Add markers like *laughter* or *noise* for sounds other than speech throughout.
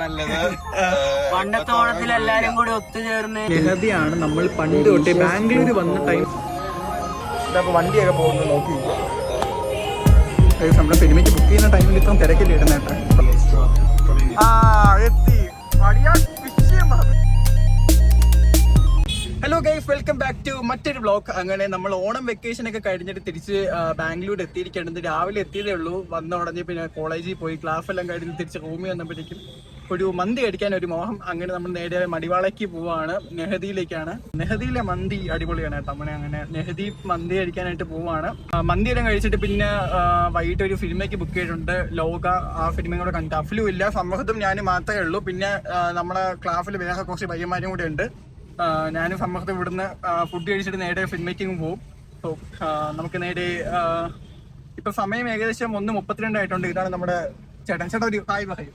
നല്ലത്. പണ്ടത്തെ ഓണത്തിൽ എല്ലാരും കൂടി ഒത്തുചേർന്ന് ലഹതിയാണ് നമ്മൾ പണ്ട് തൊട്ടേ ബാംഗ്ലൂർ വന്ന ടൈം വണ്ടിയൊക്കെ പോകുന്നത് നോക്കി. നമ്മുടെ സിനിമയ്ക്ക് ബുക്ക് ചെയ്യുന്ന ടൈമിൽ ഇപ്പം തിരക്കില്ല ഇടുന്നേട്ടെ ആ എത്തി. Hello guys welcome back to മറ്റൊരു ബ്ലോഗ് അങ്ങനെ നമ്മൾ ഓണം വെക്കേഷൻ ഒക്കെ കഴിഞ്ഞിട്ട് തിരിച്ച് ബാംഗ്ലൂർ എത്തിയിരിക്കുന്നത് രാവിലെ എത്തിയതേ ഉള്ളൂ. വന്ന ഉടനെ പിന്നെ കോളേജിൽ പോയി ക്ലാസ് എല്ലാം കഴിഞ്ഞ് തിരിച്ച് റൂമിൽ വന്നപ്പോഴേക്കും ഒരു മന്തി അടിക്കാൻ ഒരു മോഹം അങ്ങനെ നമ്മൾ നേരെ മടിവാളയ്ക്ക് പോവാണ്. നെഹദിയിലേക്കാണ് നെഹദിയിലെ മന്തി അടിപൊളിയാണ് നമ്മളെ അങ്ങനെ നെഹദി മന്തി അടിക്കാനായിട്ട് പോവാണ്. മന്തി എല്ലാം കഴിച്ചിട്ട് പിന്നെ വൈകിട്ട് ഒരു ഫിലിമേക്ക് ബുക്ക് ചെയ്തിട്ടുണ്ട്. ലോക ആ ഫിലിമും കൂടെ കണ്ടു അഫിലും ഇല്ല സമൂഹത്തും ഞാൻ മാത്രമേ ഉള്ളൂ. പിന്നെ നമ്മളെ ക്ലാസ്സിൽ വേറെ കുറച്ച് പയ്യന്മാരും കൂടെ ഉണ്ട്. ഞാനും സമൂഹത്തിൽ ഇവിടുന്ന് ഫുഡ് കഴിച്ചിട്ട് നേരെ ഫിലിം മേക്കിംഗ് പോകും നമുക്ക് നേരെ ഇപ്പൊ സമയം ഏകദേശം ഒന്ന് മുപ്പത്തിരണ്ടായിട്ടുണ്ട് ഇതാണ് നമ്മുടെ ചേട്ടൻ ചേട്ടൻ ഒരു ഹായ് പറയും.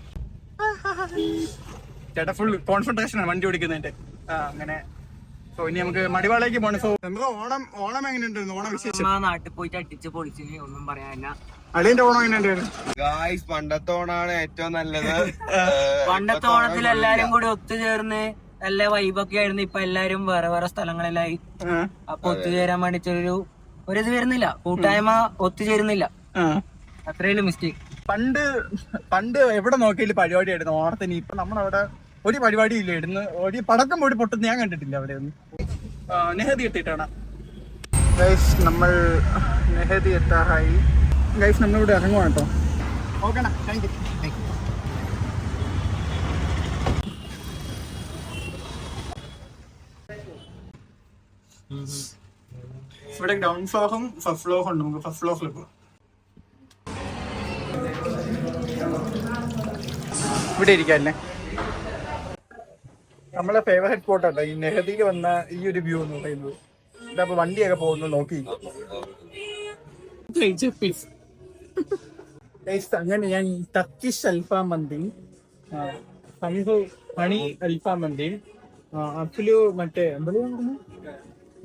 ചേട്ടാ ഫുൾ കോൺസെൻട്രേഷൻ ആണ് വണ്ടി ഓടിക്കുന്നതിന്റെ. അങ്ങനെ. സോ ഇനി നമുക്ക് മടിവാളേക്ക് പോകണം സോ നമുക്ക് ഓണം ഓണം എങ്ങനെയുണ്ടായിരുന്നു? ഓണം വിശേഷം? നാട്ടിൽ പോയിട്ട് അടിച്ച് പൊളിച്ചിന് ഒന്നും പറയാനില്ല. അളിയന്റെ ഓണം എങ്ങനെയുണ്ടായിരുന്നു? ഗായ്സ് പണ്ടത്തെ ഓണാണ് ഏറ്റവും നല്ലത്. *laughs* പണ്ടത്തെ ഓണത്തിൽ എല്ലാരും കൂടി ഒത്തുചേർന്ന് നല്ല വൈബൊക്കെ ആയിരുന്നു. ഇപ്പൊ എല്ലാരും വേറെ വേറെ സ്ഥലങ്ങളിലായി. അപ്പൊ ഒത്തുചേരാൻ വേണ്ടിട്ടൊരു ഒരു ഇത് വരുന്നില്ല. കൂട്ടായ്മ ഒത്തുചേരുന്നില്ല ആ. അത്രയും മിസ്റ്റേക്ക് പണ്ട് പണ്ട് എവിടെ നോക്കിയാലും പരിപാടി ആയിരുന്നു ഓണത്തിന്. ഇപ്പൊ നമ്മളവിടെ ഒരു പരിപാടി ഇല്ല ഇടുന്ന് ഒരു പടക്കം പോയി പൊട്ടുന്ന ഞാൻ കണ്ടിട്ടില്ല അവിടെ ഒന്നും. നെഹദി എത്തിയിട്ടാണ്. ഗൈസ് നമ്മൾ നെഹദി എത്താറായി. ഗൈസ് നമ്മളിവിടെ ഇറങ്ങുവാണ് കേട്ടോ. ഓക്കെ താങ്ക് യു ഇവിടെ ഗ്രൗണ്ട് ഫ്ലോറും ഫസ്റ്റ് ഉണ്ട്. നമുക്ക് ഫസ്റ്റ് ഫ്ലോറിൽ പോകാം ഇവിടെ ഇരിക്കാല്ലേ നമ്മളെ ഫേവറേറ്റ് സ്പോട്ട് ആട്ടോ ഈ നെഹദിയിൽ വന്ന ഈ ഒരു വ്യൂ എന്ന് പറയുന്നത്. ഇതപ്പോ വണ്ടിയൊക്കെ പോകുന്നു നോക്കി. അങ്ങനെ ഞാൻ ടർക്കിഷ് അൽഫാം മന്തി പണി അൽഫാം മന്തി അഫ്ലു മറ്റേ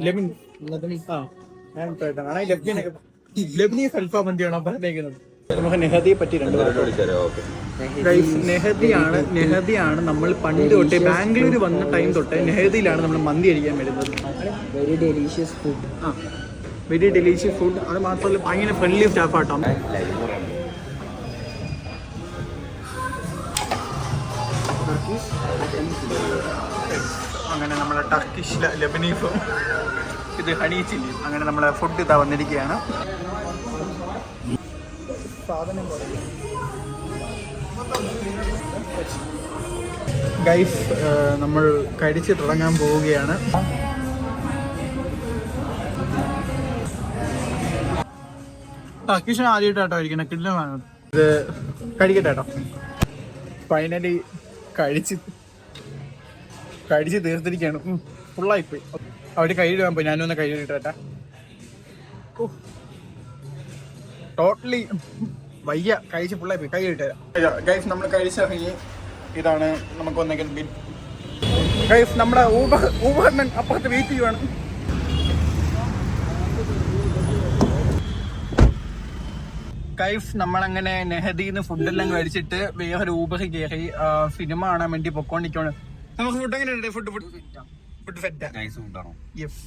ലെമിൻ ലബ്നീസ് അൽഫാം മന്തിയാണോ പറഞ്ഞേക്കുന്നത്. നമുക്ക് നെഹദിയെ പറ്റി രണ്ട് നെഹദിയാണ് നെഹദിയാണ് നമ്മൾ പണ്ട് തൊട്ടേ ബാംഗ്ലൂർ വന്ന ടൈം തൊട്ടേ നെഹദിയിലാണ് നമ്മൾ മന്തി അടിക്കാൻ വരുന്നത്. വെരി ഡെലീഷ്യസ് ഫുഡ് ആ വെരി ഡെലീഷ്യസ് ഫുഡ് അത് മാത്രമല്ല ഭയങ്കര ഫ്രണ്ട്ലി സ്റ്റാഫ് ആട്ടോ. അങ്ങനെ നമ്മളെ ടർക്കിഷ് ലബനീഫും ഇത് ഹണി ചില്ലിയും അങ്ങനെ നമ്മളെ ഫുഡ് ഇതാ വന്നിരിക്കുകയാണ്. സാധനം ഗൈസ് നമ്മൾ കഴിച്ച് തുടങ്ങാൻ പോവുകയാണ്. കിഷൻ ആദ്യമായിട്ടാട്ടോ ഇരിക്കുന്നത് കിഡ്ലാണ് ഇത് കഴിക്കട്ടെ കേട്ടോ ഫൈനലി കഴിച്ച് കഴിച്ച് തീർത്തിരിക്കുകയാണ് ഫുള്ളായിപ്പോയി അവർ കൈ ഇടാൻ പോയി. ഞാനൊന്ന് കൈ ഇട്ടേട്ടാ ടോട്ടലി വയ്യ. കഴിച്ച് ഫുള്ളായി പോയി. കൈ കിട്ടുക ഗൈസ് നമ്മൾ കഴിച്ചിറങ്ങി. ഇതാണ് നമുക്ക് ഒന്നെങ്കിൽ ബിൽ ഗൈസ് നമ്മുടെ ഊബർ ഊബറിന് അപ്പുറത്ത് വെയിറ്റ് ചെയ്യുവാണ്. കൈഫ് നമ്മളങ്ങനെ നെഹദിന്ന് ഫുഡെല്ലാം കഴിച്ചിട്ട് വേറെ ഊബറിൽ കയറി സിനിമ കാണാൻ വേണ്ടി പൊക്കോണ്ടിരിക്കുകയാണ് നമുക്ക് ഫുഡ് എങ്ങനെയുണ്ട്? ഫുഡ് ഫുഡ് ഫുഡ് ഫെറ്റാ യെസ്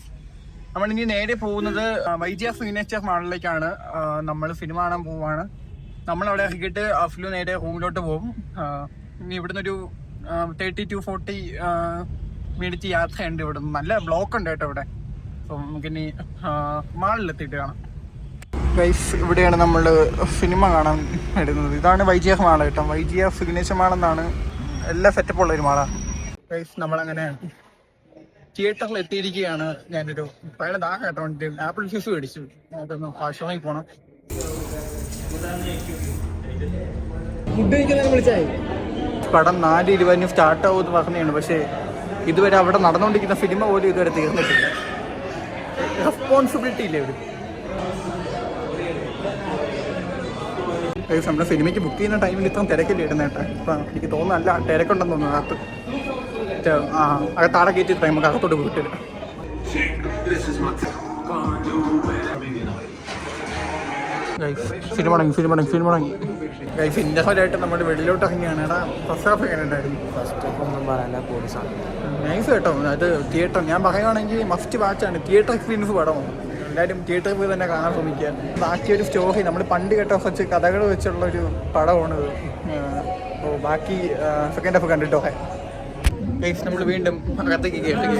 നമ്മൾ ഇനി നേരെ പോകുന്നത് വൈജിയ സിഗ്നേച്ചർ മാളിലേക്കാണ് നമ്മൾ സിനിമ കാണാൻ പോവാണ്. നമ്മൾ അവിടെ ഇറക്കിയിട്ട് അഫ്ലു നേരെ റൂമിലോട്ട് പോകും. ഇനി ഇവിടുന്ന് ഒരു തേർട്ടി ടു ഫോർട്ടി മിനിറ്റ് യാത്രയുണ്ട് ഇവിടെ നല്ല ബ്ലോക്ക് ഉണ്ട് കേട്ടോ ഇവിടെ. അപ്പം നമുക്കിനി മാളിലെത്തിയിട്ട് കാണാം. ഗൈസ് ഇവിടെയാണ് നമ്മൾ സിനിമ കാണാൻ വരുന്നത്. ഇതാണ് വൈജിഎഫ് മാള കേട്ടോ. വൈജിയ സിഗ്നേച്ചർ മാളെന്നാണ് എല്ലാ സെറ്റപ്പ് ഉള്ള ഒരു മാളാണ് ഗൈസ് നമ്മളങ്ങനെ തിയേറ്ററിൽ എത്തിയിരിക്കുകയാണ്. ഞാനൊരു പഴയ ദാഹം കേട്ടോ. ആപ്പിൾ ജ്യൂസ് മേടിച്ചു. അതൊന്ന് ഭക്ഷണമായി പോണം. ഫുഡ് കഴിക്കാൻ വിളിച്ചായി പടം നാല് ഇരുപതിന് സ്റ്റാർട്ട് ആവുമെന്ന് പറഞ്ഞാണ് പക്ഷേ ഇതുവരെ അവിടെ നടന്നുകൊണ്ടിരിക്കുന്ന സിനിമ പോലും ഇതുവരെ തീർന്നിട്ടില്ല. റെസ്പോൺസിബിലിറ്റി ഇല്ല ഇവിടെ? നമ്മുടെ സിനിമയ്ക്ക് ബുക്ക് ചെയ്യുന്ന ടൈമിൽ ഇത്രയും തിരക്കില്ല ഇടുന്നേട്ടാ ഇപ്പം എനിക്ക് തോന്നുന്നല്ല തിരക്കുണ്ടെന്ന് തോന്നുന്നു അകത്ത്. ആ അകത്താടെ കയറ്റി നമുക്ക് അകത്തോട്ട് വിട്ടില്ല ഗൈസ് ഇന്റർവലായിട്ട് നമ്മൾ വെളിയിലോട്ട് ഇറങ്ങിയാണ് ഫസ്റ്റ് ഹാഫ് എങ്ങനെ ഉണ്ടായിരുന്നു? ഫസ്റ്റ് ഒന്നും പറയാനില്ല പോലീസാണ് നൈസ് കേട്ടോ. അത് തിയേറ്റർ ഞാൻ പറയുകയാണെങ്കിൽ മസ്റ്റ് വാച്ചാണ് തിയേറ്റർ എക്സ്പീരിയൻസ് പടമാണ് എല്ലാവരും തിയേറ്ററിൽ പോയി തന്നെ കാണാൻ ശ്രമിക്കുക. ബാക്കി ഒരു സ്റ്റോറി നമ്മൾ പണ്ട് കേട്ട കുറച്ച് കഥകൾ വെച്ചുള്ള ഒരു പടമാണ് അപ്പോൾ ബാക്കി സെക്കൻഡ് ഹാഫ് കണ്ടിട്ടോ? ഗൈസ് നമ്മൾ വീണ്ടും അകത്തേക്ക് കയറി.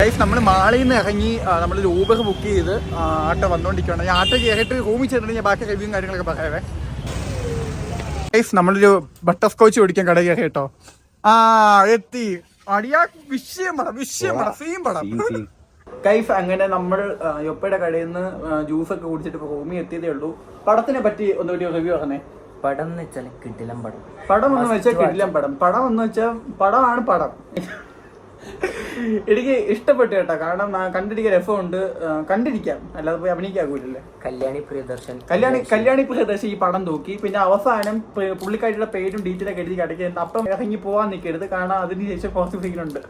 ഗൈസ് നമ്മൾ മാളിൽ നിന്ന് ഇറങ്ങി നമ്മൾ ഊബർ ബുക്ക് ചെയ്ത് ആട്ടോ വന്നുകൊണ്ടിരിക്കുകയാണ് ഞാൻ ആട്ടോ കയറിയിട്ട് റൂമിൽ ചെന്നിട്ട് ഞാൻ ബാക്കി റിവ്യൂവും കാര്യങ്ങളൊക്കെ പറയാവേ. ഗൈസ് നമ്മളൊരു ബട്ടർ സ്കോച്ച് കുടിക്കാൻ കടയിൽ കേട്ടോ. ആ എത്തി. അടിയാ വിഷയം പടം വിഷയം പടം സീം പടം ഗൈസ് അങ്ങനെ നമ്മൾ യൊപ്പയുടെ കടയിൽ നിന്ന് ജ്യൂസ് ഒക്കെ കുടിച്ചിട്ട് ഹോമി റൂമിൽ എത്തിയതേ ഉള്ളൂ. പടത്തിനെ പറ്റി ഒന്നുകൂടി റിവ്യൂ പറഞ്ഞേ. പടം എന്ന് വെച്ചാൽ കിടിലം പടം. പടം എന്ന് വെച്ചാൽ കിടിലം പടം. പടം എന്ന് വെച്ചാൽ പടമാണ് പടം. എനിക്ക് ഇഷ്ടപ്പെട്ടു കേട്ടോ. കാരണം കണ്ടിരിക്കാൻ രസമുണ്ട്. കണ്ടിരിക്കാം. അല്ലാതെ പോയി അഭിനയിക്കാകൂലല്ലേ? കല്യാണി പ്രിയദർശൻ. കല്യാണി കല്യാണി പ്രിയദർശൻ ഈ പടം തൂക്കി പിന്നെ അവസാനം പുള്ളിക്കാരിയുടെ പേരും ഡീറ്റെയിൽ ഒക്കെ എഴുതി കിടക്കുന്നത് അപ്പം ഇറങ്ങി പോവാൻ നിൽക്കരുത് കാരണം അതിനുശേഷം കുറച്ച് സീനുണ്ട്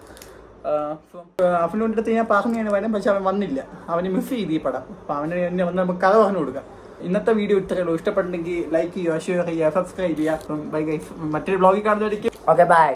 അവനോട് അടുത്ത് ഞാൻ പറഞ്ഞു കഴിഞ്ഞാൽ പക്ഷെ അവൻ വന്നില്ല. അവന് മിസ് ചെയ്തു ഈ പടം. അപ്പം അവന് എന്നെ വന്ന് നമുക്ക് കഥ പറഞ്ഞു കൊടുക്കാം. ഇന്നത്തെ വീഡിയോ ഇത്രയേ ഇഷ്ടപ്പെട്ടെങ്കിൽ ലൈക്ക് ചെയ്യുക ഷെയർ ചെയ്യുക സബ്സ്ക്രൈബ് ചെയ്യുക. ബൈ മറ്റൊരു ബ്ലോഗിൽ കാണുന്നതായിരിക്കും ഓക്കെ ബൈ